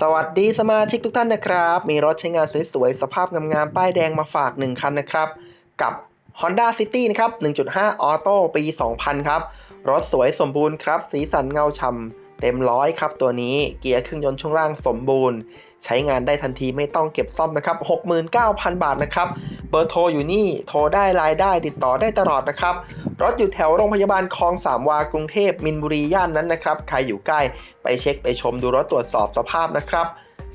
สวัสดีสมาชิกทุกท่านนะครับ มีรถใช้งานสวยๆ สภาพงามๆ ป้ายแดงมาฝาก 1 คันนะครับ กับ Honda City นะครับ 1.5ออโต้ปี 2000 ครับ รถสวยสมบูรณ์ครับ สีสันเงาฉ่ำเต็มร้อยครับตัวนี้ เกียร์เครื่องยนต์ช่วงล่างสมบูรณ์ ใช้งานได้ทันทีไม่ต้องเก็บซ่อมนะครับ 69,000 บาทนะครับ เบอร์โทรอยู่นี่ โทรได้ไลน์ได้ติดต่อได้ตลอดนะครับ รถอยู่แถวโรงพยาบาลคลองสามวากรุงเทพมินบุรีย่านนั้นนะครับ ใครอยู่ใกล้ไปเช็คไปชมดูรถตรวจสอบสภาพนะครับ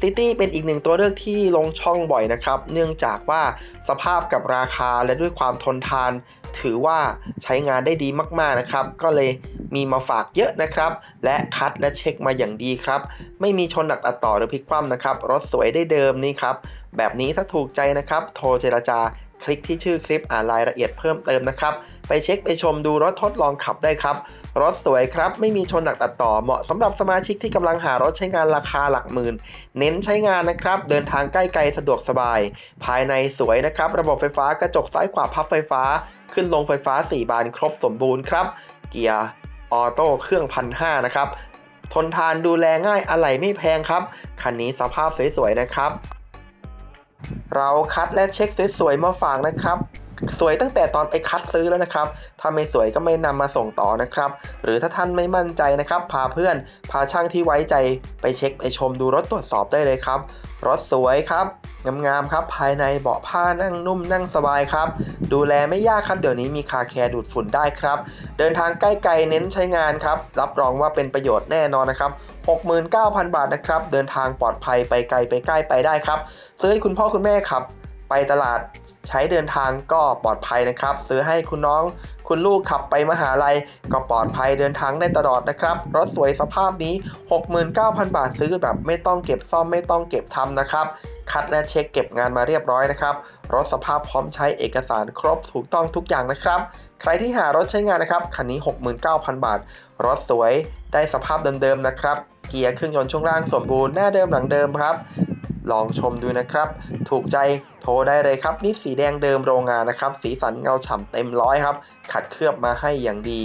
ซิตี้เป็นอีกหนึ่งตัวเลือกที่ลงช่องบ่อยนะครับ เนื่องจากว่าสภาพกับราคาและด้วยความทนทาน ถือว่าใช้งานได้ดีมากๆนะครับ ก็เลยมีมาฝากเยอะนะครับ และคัดและเช็คมาอย่างดีครับ ไม่มีชนหนักตัดต่อหรือพลิกคว่ำนะครับ รถสวยได้เดิมนี่ครับ แบบนี้ถ้าถูกใจนะครับ โทรเจรจา คลิกที่ชื่อคลิปอ่านรายละเอียดเพิ่มเติมนะครับ ไปเช็คไปชมดูรถทดลองขับได้ครับ รถสวยครับ ไม่มีชนหนักตัดต่อ เหมาะสำหรับสมาชิกที่กำลังหารถใช้งานราคาหลักหมื่น เน้นใช้งานนะครับ เดินทางใกล้ไกลสะดวกสบาย ภายในสวยนะครับ ระบบไฟฟ้ากระจกซ้ายขวาพับไฟฟ้า ขึ้นลงไฟฟ้า 4 บานครบสมบูรณ์ครับ เกียร์ออโต้เครื่องพันห้านะครับทนทานดูแลง่ายอะไหล่ไม่แพงครับ คันนี้สภาพสวยๆนะครับ เราคัดและเช็คสวยๆมาฝากนะครับ สวยตั้งแต่ตอนไปคัดซื้อแล้วนะครับถ้าไม่สวยก็ไม่นำมาส่งต่อนะครับ หรือถ้าท่านไม่มั่นใจนะครับ พาเพื่อนพาช่างที่ไว้ใจไปเช็คไปชมดูรถตรวจสอบได้เลยครับ รถสวยครับงามๆครับ ภายในเบาะผ้านั่งนุ่มนั่งสบายครับ ดูแลไม่ยากครับ เดี๋ยวนี้มีคาแคร์ดูดฝุ่นได้ครับ เดินทางใกล้ไกลเน้นใช้งานครับ รับรองว่าเป็นประโยชน์แน่นอนนะครับ 69,000 บาทนะครับ เดินทางปลอดภัยไปไกลไปใกล้ไปได้ครับ ซื้อให้คุณพ่อคุณแม่ขับ ไปตลาดใช้เดินทางก็ปลอดภัยนะครับ ซื้อให้คุณน้องคุณลูกขับไปมหาลัยก็ปลอดภัยเดินทางได้ตลอดนะครับ รถสวยสภาพนี้ 69,000 บาทซื้อแบบไม่ต้องเก็บซ่อมไม่ต้องเก็บทำนะครับ คัดและเช็คเก็บงานมาเรียบร้อยนะครับ รถสภาพพร้อมใช้เอกสารครบถูกต้องทุกอย่างนะครับ ใครที่หารถใช้งานนะครับคันนี้ 69,000 บาท รถสวยได้สภาพเดิมๆนะครับ เกียร์เครื่องยนต์ช่วงล่างสมบูรณ์หน้าเดิมหลังเดิมครับ ลองชมดูนะครับ ถูกใจโทรได้เลยครับ นี่สีแดงเดิมโรงงานนะครับ สีสันเงาฉ่ำเต็มร้อยครับ ขัดเคลือบมาให้อย่างดี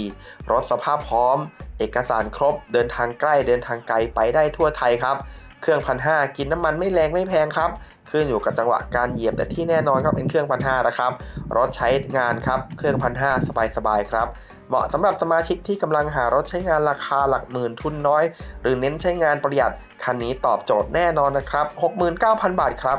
รถสภาพพร้อม เอกสารครบ เดินทางใกล้เดินทางไกลไปได้ทั่วไทยครับ เครื่องพันห้ากินน้ำมันไม่แรงไม่แพงครับ ขึ้นอยู่กับจังหวะการเหยียบแต่ที่แน่นอนครับเป็นเครื่องพันห้านะครับ รถใช้งานครับ เครื่องพันห้าสบายๆครับเหมาะสำหรับสมาชิกที่กำลังหารถใช้งานราคาหลักหมื่นทุนน้อย หรือเน้นใช้งานประหยัด คันนี้ตอบโจทย์แน่นอนนะครับ 69,000 บาทครับ